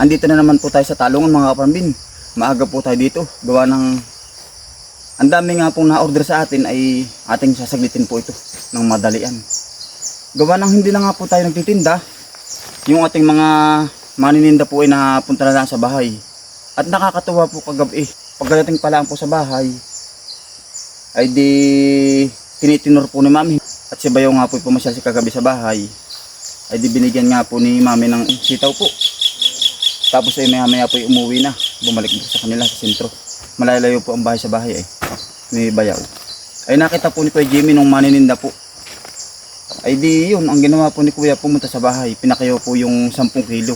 Andito na naman po tayo sa talungan mga kaparambin. Maaga po tayo dito. Gawa ng... Ang dami nga pong na-order sa atin ay ating sasaglitin po ito ng madalian. Gawa ng hindi na nga po tayo nagtitinda. Yung ating mga manininda po ay napunta na lang sa bahay. At nakakatuwa po kagabi. Pagdating pa lang po sa bahay, ay di tinitinor po ni mami. At si Bayaw nga po pumasyal si kagabi sa bahay. Ay di binigyan nga po ni mami ng sitaw po. Tapos ay maya maya po ay umuwi na. Bumalik po sa kanila sa sentro. Malalayo po ang bahay sa bahay ay. May bayaw. Ay nakita po ni Kuya Jimmy nung manininda po. Ay di yun, ang ginawa po ni Kuya pumunta sa bahay. Pinakayo po yung 10 kilo.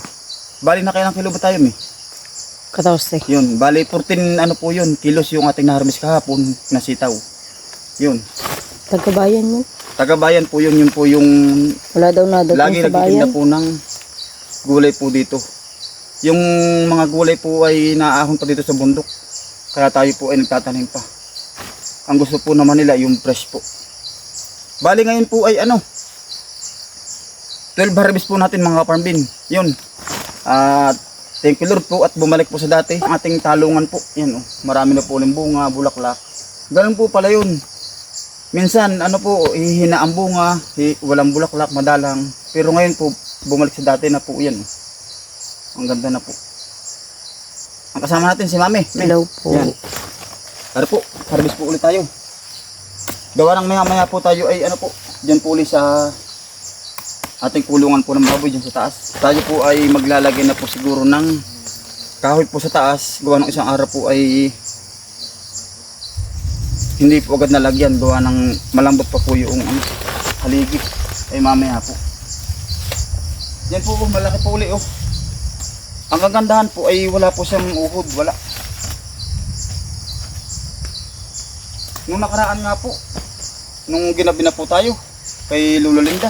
Bali na kailang kilo ba tayo mi? Katawste. Yun, bali 14 ano po yun, kilos yung ating naharvest kahapon na sitaw. Yun. Tagkabayan mo. Tagabayan po yun, yun po yung Wala daw nadating lagi sa nagtitinda po ng gulay po dito. Yung mga gulay po ay naahon pa dito sa bundok. Kaya tayo po ay nagtatanim pa. Ang gusto po naman nila yung fresh po. Bali ngayon po ay ano, 12 harvest po natin mga farm bin. Yun. At thank you Lord po at bumalik po sa dati. Ang ating talungan po. Yan oh, marami na po ng bunga, bulaklak. Ganun po pala yun. Minsan, ano po, hihina ang bunga, hi- walang bulaklak, madalang. Pero ngayon po, bumalik sa dati na po yan. Ang ganda na po. Ang kasama natin si Mami. Hello po. Yan. Tara po, harvest po ulit tayo. Gawa ng maya maya po tayo ay ano po, dyan po ulit sa ating kulungan po ng baboy dyan sa taas. Tayo po ay maglalagay na po siguro ng kahoy po sa taas. Gawa ng isang araw po ay hindi po agad nalagyan. Gawa ng malambot pa po yung ano, haligi. Ay mamaya po. Yan po, oh, malaki po uli oh. Ang kagandahan po ay wala po siyang uhod, wala. Nung nakaraan nga po, nung ginabi na po tayo, kay Lolo Linda,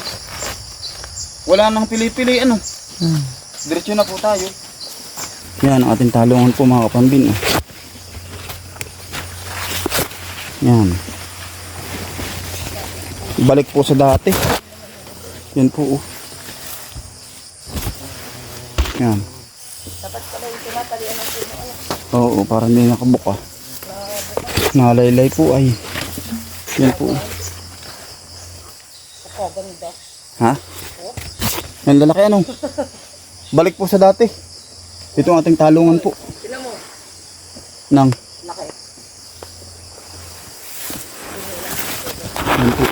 wala nang pili-pili, ano, Hmm. diretso na po tayo. Yan ang ating talungan po mga kapambin. Oh. Yan. Balik po sa dati. Yan po. Oh. Yan. Oo, parang hindi nakabuka. Nalaylay po ay. Yan po. Ha? Yan lalaki ano? Balik po sa dati. Ito ang ating talungan po. Nang. Yan po.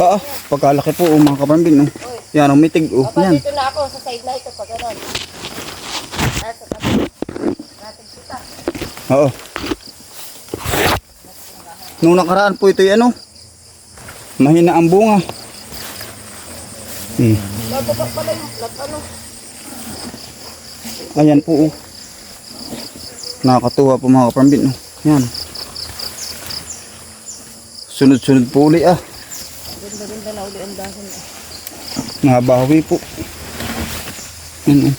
Ah, ah, pagkalaki po oh, mga kapambin. Oh. Yan, ang mitig. Oh, Papa, yan. dito na ako sa side na ito pag gano'n. Ah. Oo. Nung nakaraan po ito ano, mahina ang bunga. Hmm. Yung ano? Ayan po. Oh. Nakakatuwa po mga kapambin. Oh. Yan. Sunod-sunod po uli ah. Ganda-ganda na uli ang dahon. Nabawi po. Yan, oh.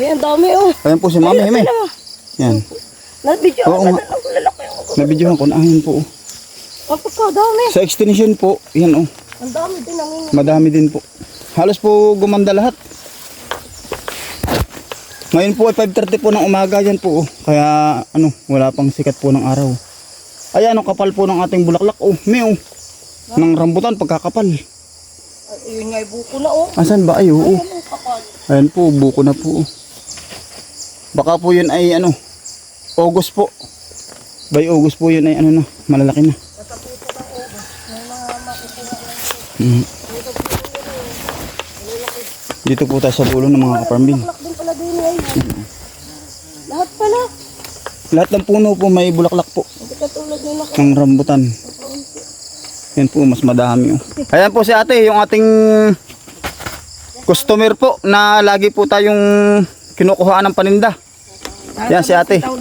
Ay, ang dami oh. Ayan po si Mami Hime. Yan. Na-video Oo nga. na ang lalaki ako. Nabidyohan ko na. Ayan po. Oh. Kapag dami. Sa extension po. Yan oh. Ang dami din ang ini. Madami din po. Halos po gumanda lahat. Ngayon po ay 5.30 po ng umaga yan po. oh. Kaya ano, wala pang sikat po ng araw. Ayan, ang kapal po ng ating bulaklak. Oh, may oh. Ng rambutan pagkakapal. Ay, yun nga, buko na oh. Asan ba? Ay, oo. Kapal? Ayan po, buko na po. oh. Baka po yun ay ano, August po. By August po yun ay ano na, malalaki na. Katapusan ng obo. May mga makukuha lang. Mhm. Dito po tayo sa dulo ng mga kaparmbin. Bulaklak din pala din ay. Lahat pala. Lahat ng puno po may bulaklak po. Ng rambutan. Yan po, mas madami. Oh. Ayan po si ate, yung ating customer po na lagi po tayong kinukuhaan ng paninda. Yan si ate. Ko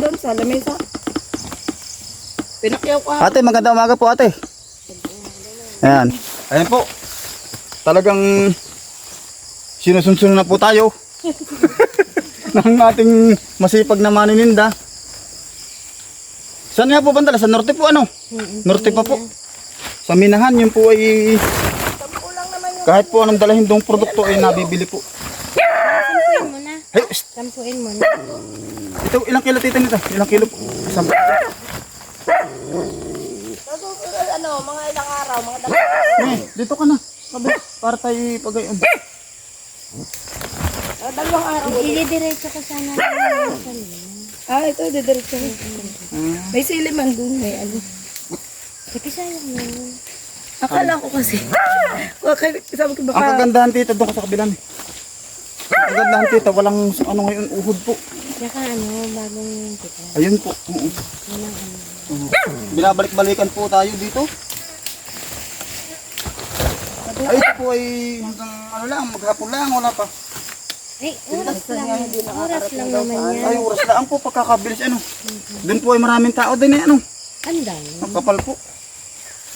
Ate, maganda umaga po ate. Ayan. Ayan po. Talagang sinusunod na po tayo ng ating masipag na manininda. Saan nga po banda? Sa norte po ano? Norte pa po. Sa Minahan, yun po ay Sampu lang naman Kahit po anong dalahin dong produkto ay nabibili po. Sampuin mo na. Ay, Sampuin mo na. ito, ilang kilo tita nito? Ilang kilo po? Nasusunod, ano, mga ilang araw, mga dalawang Eh, dito ka na. Sabi, para tayo pagayon. Ah, dalawang araw. Ilidiretso ko sana. Ah, ito, didiretso ko. May siliman dun, may ano. Kasi sayang yun. Akala ko kasi. Kaya sabi ko Ang baka, kagandahan tita doon ka sa kabilang. Ang kagandahan tita, walang ano ngayon uhod po. Tsaka ano, bagong kita. Ayun po. Oo. Walang ano. Oo. Binabalik-balikan po tayo dito. Ay, ito po ay hanggang ano lang, maghapon lang, wala pa. Ay, oras lang. Oras lang naman yan. Ay, oras lang po, pagkakabilis ano. Doon po ay maraming tao din eh, ano. Ang dami. Ang kapal po.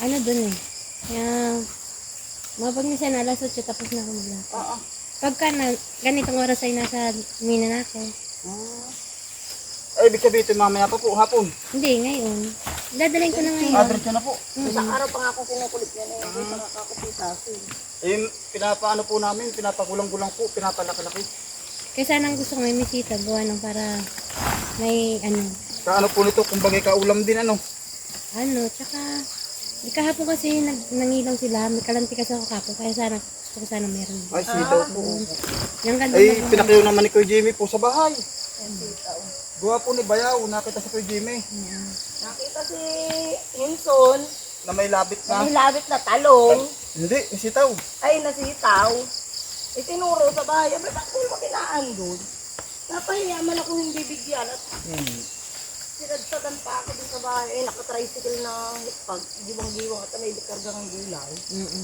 Ano dun eh. Kaya, mapag na siya na alas 8 tapos na ako maglakad. Oo. Pagka na, ganitong oras ay nasa mina na ako. Ay, ibig sabihin ito mamaya pa po, hapon. Hindi, ngayon. Dadalhin ko na ngayon. Address na po. Isang araw pa nga. Eh, pinapaano po namin, pinapagulang-gulang po, pinapalaki-laki. Kaya sana ang gusto ko may misita, buwan ng para may ano, Kaano po nito, kumbaga kaulam din ano. ano, tsaka, di kahapon kasi nag, nangilang sila, may kalanti kasi ako kahapon, kaya sana, gusto ko sana meron. Ay, sitaw po. Yung ganda Ay, ng pinakayo naman ni Kuya Jimmy po sa bahay. Gawa po ni Bayaw, nakita sa Kuya Jimmy. Nakita si Hinson, Na may labit na. may labit na talong, Hindi, sitaw. ay nasitaw. Itinuro sa bahay, abay, bakit mo kinaan doon? Napahiya man ako hindi bigyan at Hmm. sinadsadan pa ako dun sa bahay. Eh, nakatricycle na pag giwang-giwang at may karga ng gulay.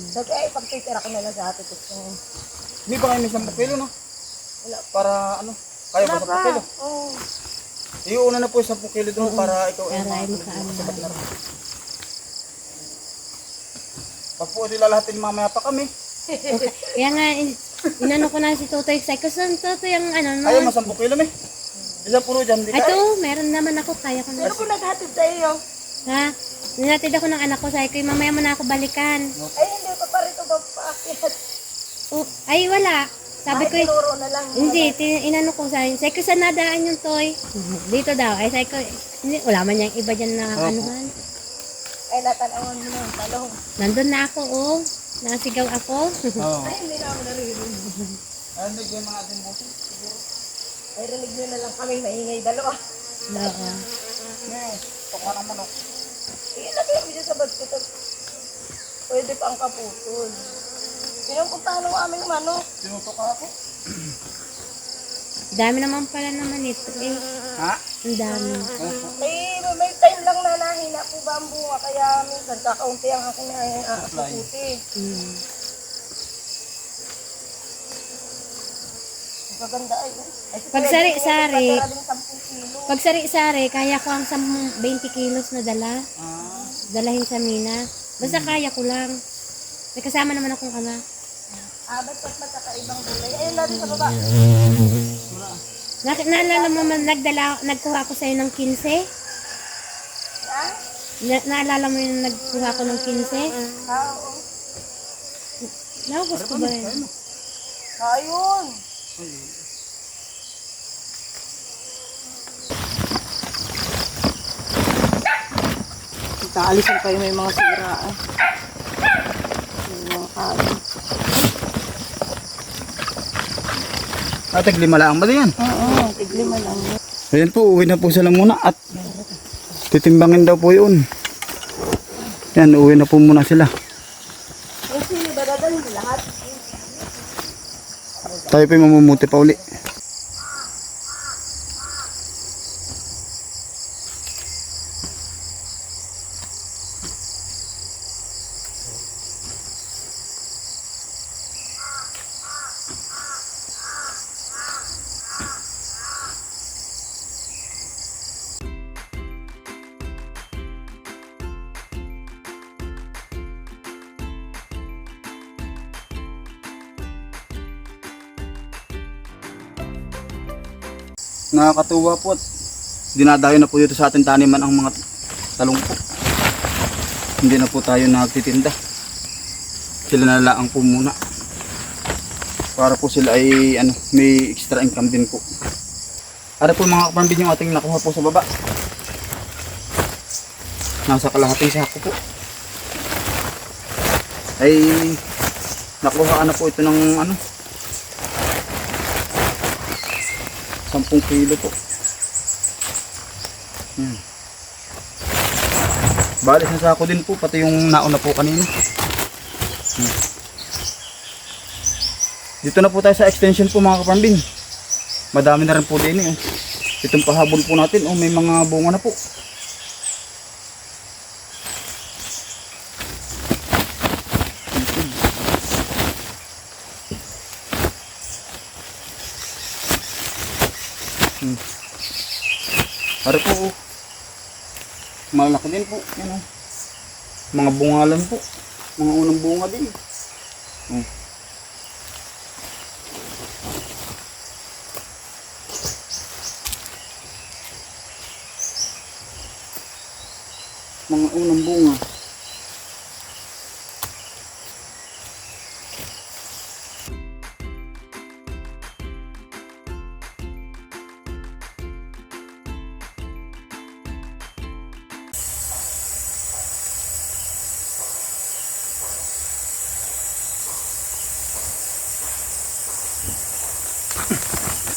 Sabi, ay, pagtitira ko na lang sa ate ko. Hindi ba kayo may 10 kilo no? Wala. Para ano? Kaya ba 10 kilo? Oo. Iuuna na po yung 10 kilo doon para ikaw ay Para ay makaano, makaano. makasabat na rin. Pag po nilalahatin mamaya pa kami. Kaya nga, in- inano ko na si Totoy, ko, saan Totoy ang ano, no? Ayaw, mas 10 kilo may. Isang puno dyan, di Ito, ka. meron naman ako, kaya ko na. Sino ko naghatid sa iyo? Ha? Ninatid ako ng anak ko, sabi ko, mamaya mo na ako balikan. Ay, hindi ko pa rito magpaakyat. Oh, ay, wala. Sabi Ay, ko, tinuro na lang. hindi, tin- inano ko sa Sabi ko, saan nadaan yung toy? Dito daw. Ay, sabi ko, hindi, wala man yung iba dyan na anuhan. Ay, natanawan mo yung talong. Nandun na ako, oh. Nasigaw ako. Oo. Ay, hindi na ako naririnig. Ko yung mga ating buti. Ay, rinig nyo na lang kami, maingay dalawa. Oo. May, tukma ng manok. Ilagay mo dyan sa basket at pwede pa ang kaputol. Pinang kung paano ang aming manok. Tinutok ka po. Dami naman pala naman ito, eh. Ha? Ang dami. Time lang na nahina po ba ang bunga kaya minsan kakaunti ang aking naaputi. Mm. Ang Kaganda ay. ay si Pag sari-sari. Jimmy, nagpadala din 10 kilo. Pag sari-sari, kaya ko ang 10 20 kilos na dala. Ah. Dalahin sa mina. Basta kaya ko lang. May kasama naman akong ama. Ah, ba't ba't magkakaibang gulay? Ayun natin sa baba. Na, naalala mo man, nagdala, nagkuha ko sa'yo ng 15? Ah, Na, naalala mo yung nagkuha ko ng 15? ah, oo. Naubos ko ba yun? Ayun. Taalisan pa yung may mga sira. Ah. Yung mga kain. Atag lima lang ba yan? Oo, tiglima lang. Ayan po, uwi na po sila muna at titimbangin daw po yun. Yan, uwi na po muna sila. Tayo yung mamumuti pa uli. Nakakatuwa po at dinadayo na po dito sa ating taniman ang mga talong po. Hindi na po tayo nagtitinda. Sila na lang po muna. Para po sila ay ano, may extra income din po. Ano po mga kapambin yung ating nakuha po sa baba. Nasa kalahating sako po. Ay nakuha na po ito ng ano 10 kilo po. Yan. Bali sa sako din po, pati yung nauna po kanina. Hmm. Dito na po tayo sa extension po mga kapambing. Madami na rin po din eh. Itong pahabol po natin, oh, may mga bunga na po. Para po, oh. malaki din po. Yan, oh. Mga bungalan po. Mga unang bunga din. Oh. Mga unang bunga.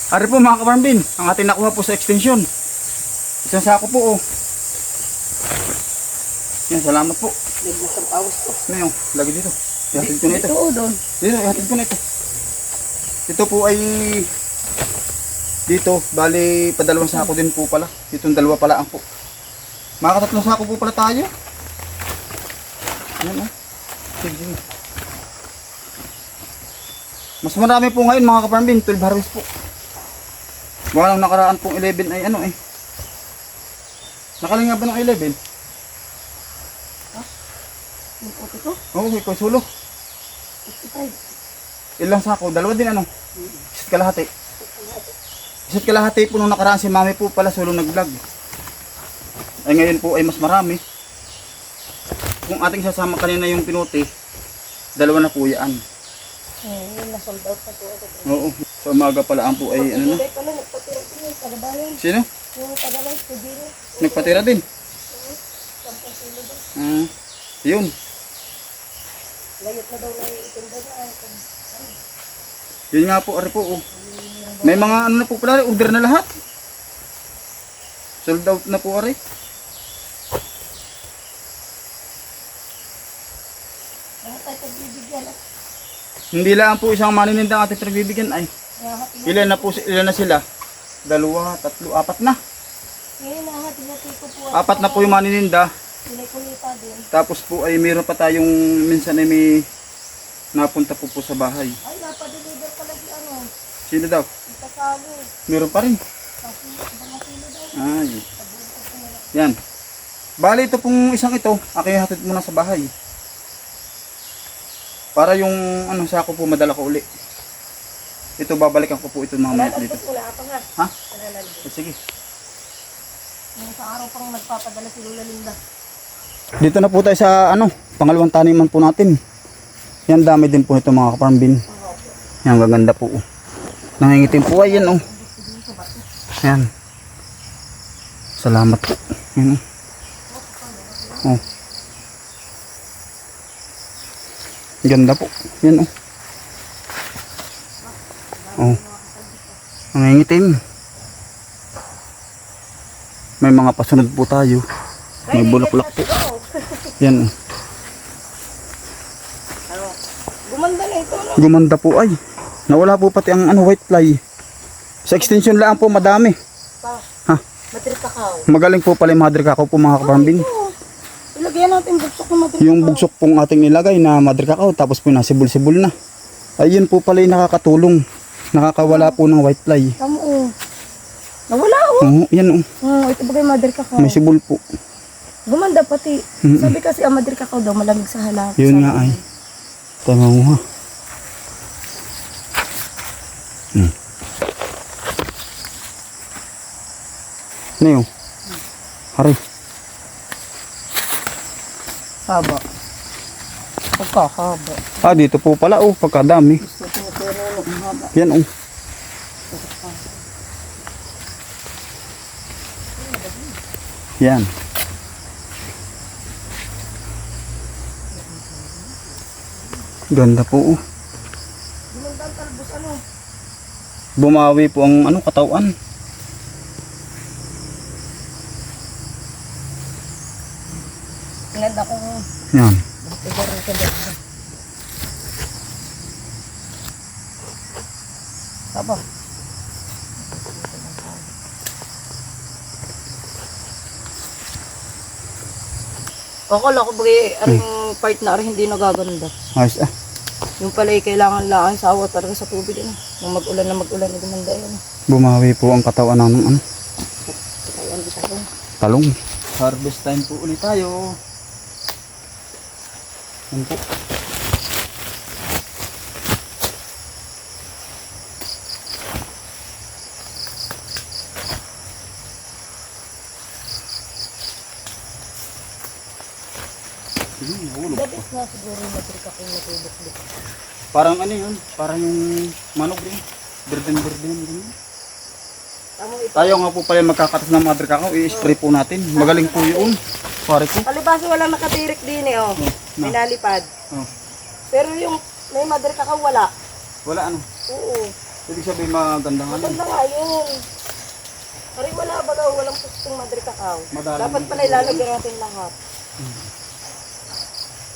Ari po mga kaparambin, ang ating nakuha po sa extension. Isang sako po oh. Yan, salamat po. Naglas ang pawas ko. Ano yung, lagi dito. Ihatid ko na ito. Ito o doon. Dito, ihatid ko na ito. Ito po ay dito, bali padalawang sako din po pala. Itong dalawa pala ang po. Makakatatlong sako po pala tayo. Yan oh. Sige. Mas marami po ngayon mga kaparambin, 12 harvest po. Baka nang nakaraan pong 11 ay ano eh. Nakalinga ba ng 11? Yung puti ko. Oo, okay, konsulo. 55. Ilang sako? Dalawa din ano? Isa't kalahati. Isa't kalahati po nung nakaraan si mami po pala solo nag-vlog. Ay ngayon po ay mas marami. Kung ating sasama kanina yung pinuti, dalawa na po yan. Eh, yun na sold out na po. Oo. Sa umaga pala ang po ay ano na. Tagabayan. Sino? Yung tagalay, pwede Nagpatira din. Ah, yun. Layot na daw na yung itinda na. Yun nga po, ari po. Oh. May mga ano na po pala, order na lahat. Sold out na po, ari. Ano pagbibigyan? ah? Hindi lang po isang manininda ang ating pinagbibigyan ay. Ilan na po si- ilan na sila? Dalawa, tatlo, apat na. Apat na po yung manininda. Tapos po ay meron pa tayong minsan ay may napunta po po sa bahay. Ay, napadeliver pala di ano. Sino daw? Itasalo. Meron pa rin. Ay. Yan. Bali ito pong isang ito, aking hatid muna sa bahay. Para yung ano sako po madala ko uli. Ito babalikan ko po ito mga minute dito. Wala pa nga. Ha? O, sige. Yung sa araw pang nagpapadala si Lola Linda. Dito na po tayo sa ano, pangalawang taniman po natin. Yan dami din po ito mga kaparambin. Yan gaganda po. oh. Nangingitim po ay yan oh. Yan. Salamat po. Yan oh. Oh. Ganda po. Yan oh. Oh. Nangingitim. May mga pasunod po tayo. May bulaklak po. Yan. oh. Gumanda na ito, no? Gumanda po ay. Nawala po pati ang ano white fly. Sa extension lang po madami. Pa. Ha? Madrid kakao. Magaling po pala yung madre kakao po mga kaparambin. Oo. Ilagyan natin buksok ng Madrid Yung bugsok pong ating nilagay na madre kakao tapos po nasibol-sibol na. Ayun po pala yung nakakatulong. Nakakawala po ng white fly. Tamo, oh. Nawala, oh. Oo, yan oh. Oh, ito bagay Madrid kakao. May sibol po. Gumanda pati. Mm-mm. Sabi kasi ang Madrid kakao daw malamig sa halak. Yun nga ay. Tama mo ha. Hmm. Ano yun? Hari. Haba. Pagkakaba. Ah, dito po pala oh, pagkadami. Gusto ko Yan oh. Yan. Ganda po oh. Bumawi po ang ano katawan. Ganda kong Yan. Akala ko bagay aring part na aring hindi nagaganda. Ayos ah. Yung pala ay kailangan lang sa awa talaga sa tubig. Ano? Nung mag-ulan na mag-ulan na gumanda yan. Bumawi po ang katawan ng ano, talong. Harvest time po ulit tayo. Yan po. Hmm, hulog pa. Dabis na siguro yung matrika ko yung natubok dito. Parang ano yun, parang yung manok rin. Birden-birden. Tayo nga po pala magkakatas ng mother kakao, i-spray po natin. Magaling po yun. Pare ko. Kalibasa wala nakatirik din eh oh. May nalipad. Oh. Pero yung may mother ka wala. Wala ano. Oo. Ibig sabihin maganda nga lang. Maganda nga yun. Pari wala ba daw, walang pustong mother kakao. Dapat din pala po ilalagyan natin lahat.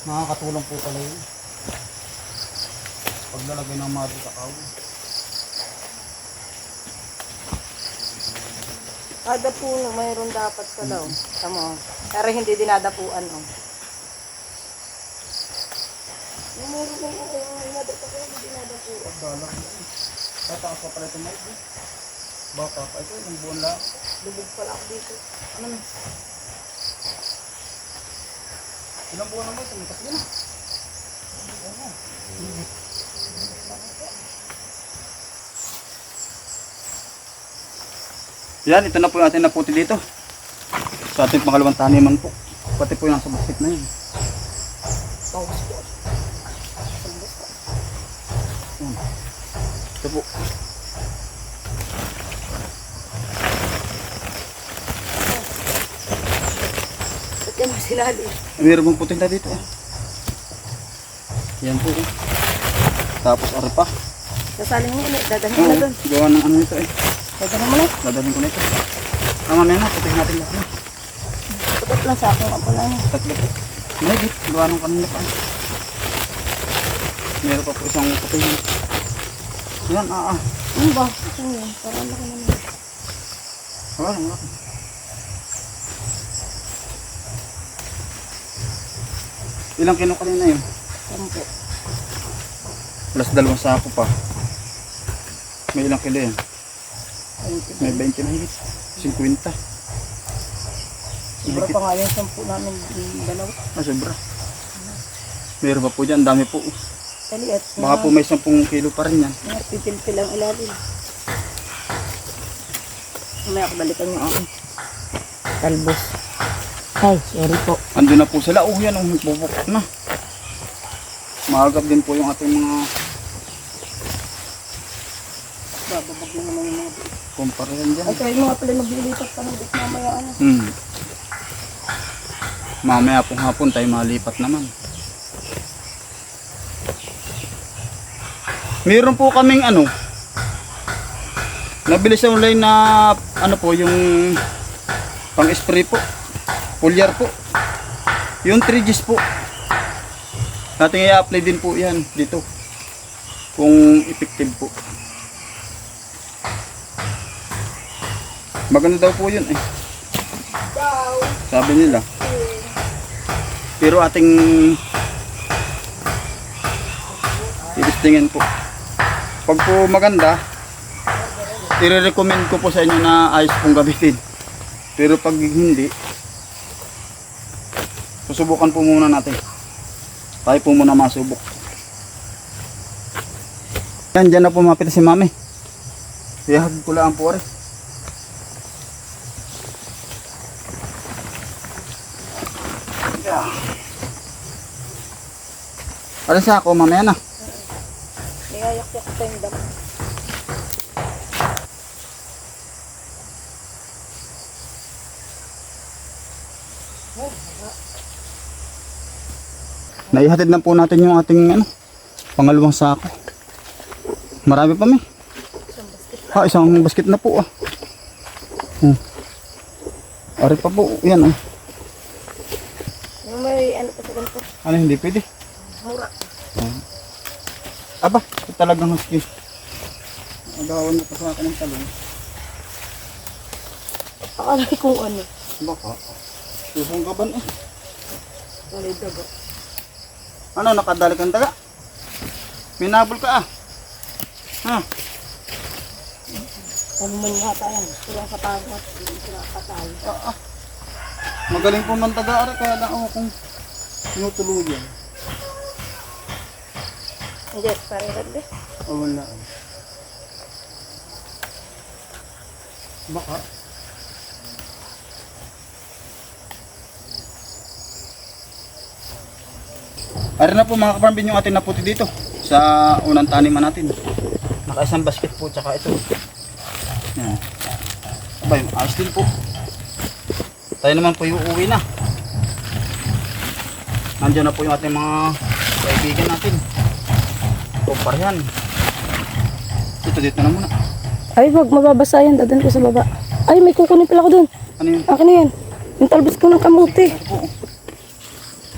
Nakakatulong po pala yun. Paglalagay ng mother kakao. Kada puno mayroon dapat ka daw. Tama. Pero hindi dinadapuan oh. Yung din ako yung mother hindi dinadapuan. Dala ko. Tataas pa pala itong mic. Baka pa ito, ilang buwan lang. Lubog pala ako dito. Ano na? Ilang buwan naman may tatlo na. Yan, ito na po yung ating naputi dito. Sa ating pangalawang taniman po. Pati po yung nasa basket na yun. Paus po. Yan. Ito po. Yan ang sinali? Meron pong puting na dito. eh. Yan po. eh. Tapos ari pa. Sasaling mo ulit. Dadalhin mo na Oo, doon. gawa ng ano ito eh. Dadalhin mo na. Dadalhin ko na ito. Tama na yun, putihin natin lahat. na. Tutot lang sa akin ako lang. Tatlo po. Mahigit, gawa ng kanina pa. Meron pa po isang putihin. Yan, ah, ah. Ano ba? Ano yun? Parang laki naman. Wala wala. Ilang kilo kanina yun? Sampo. Plus dalawang sako pa. May ilang kilo yan? May 20 na higit. 50. Sobra pa nga yung sampu namin dalawa. Ah, sobra. Meron pa po dyan, dami po. Taliit. Baka po may 10 kilo pa rin yan. Pipil-pil ang ilalim. Mamaya ako balikan yung akin. Talbos. Ay, sorry po. Ando na po sila. Oh, yan. Oh, bubukot na. Maagap din po yung ating mga Bababag na naman yung mga kumpara yan dyan. Ay, kayo mga pala naglilipat pa ng bit mamaya ano. Hmm. Mamaya pong hapon tayo malipat naman. Meron po kaming ano. Nabili sa online na ano po yung pang spray po. Foliar po. Yung 3Gs po. Nating i-apply din po yan dito. Kung effective po. Maganda daw po yun eh. Sabi nila. Pero ating titistingin po. Pag po maganda, i-recommend ko po sa inyo na ayos pong gamitin. Pero pag hindi, susubukan po muna natin. Tayo po muna masubok. Yan, dyan na po mapita si mami. Ihag ko lang po rin. Sa ako mamaya na. May Yayak-yak pa yung damo. Naihatid na po natin yung ating ano, pangalawang sako. Marami pa may. Ah, isang basket na po ah. Hmm. Ari pa po, yan ah. Yung may ano pa sa ganito. Ano hindi pwede? Mura. Aba, ito talagang husky. Agawan mo pa sa akin ng talong. Akala ko kung ano. Baka. Susong kaban eh. Walay daga. Ano, nakadali kang daga? Minabol ka ah. Ha? Ano man yata yan. Sila sa pagkat. Sila patay. Ah, ah. Magaling po man taga ari kaya lang ako kung tinutuluyan. Hindi, parehan din. O wala. Baka. Ari na po mga kaparambin yung ating naputi dito sa unang taniman natin. Naka-isang basket po tsaka ito. Yan. Abay, ayos din po. Tayo naman po yung uwi na. Nandiyan na po yung ating mga kaibigan natin. Kumparahan. Ito dito na muna. Ay, wag mababasa yan. Dadan ko sa baba. Ay, may kukunin pala ko dun. Ano yun? Akin na yan. Yung talbos ko ng kamuti. Po.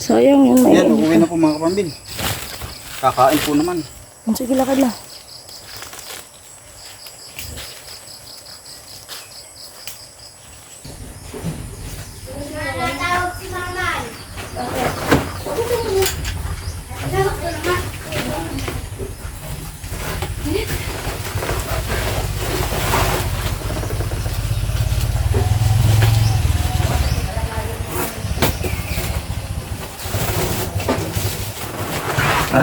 Sayang yun. May... Yan, uuwi na po mga kapambil. Kakain po naman. Sige, lakad na.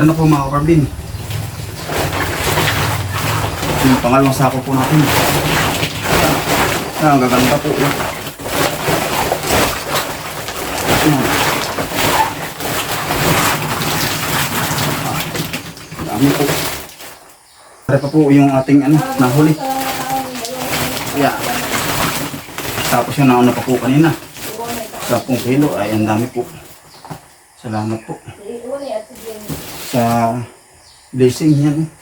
Na po mga kapambil. Yung pangalawang sako po natin. Ah, ang gaganda po. eh. Yan. Ah, Dami po. Tara pa po yung ating ano, nahuli. Yeah. Tapos yung nauna pa po kanina. 10 kilo, ay ang dami po. Salamat po. Sa blessing yan.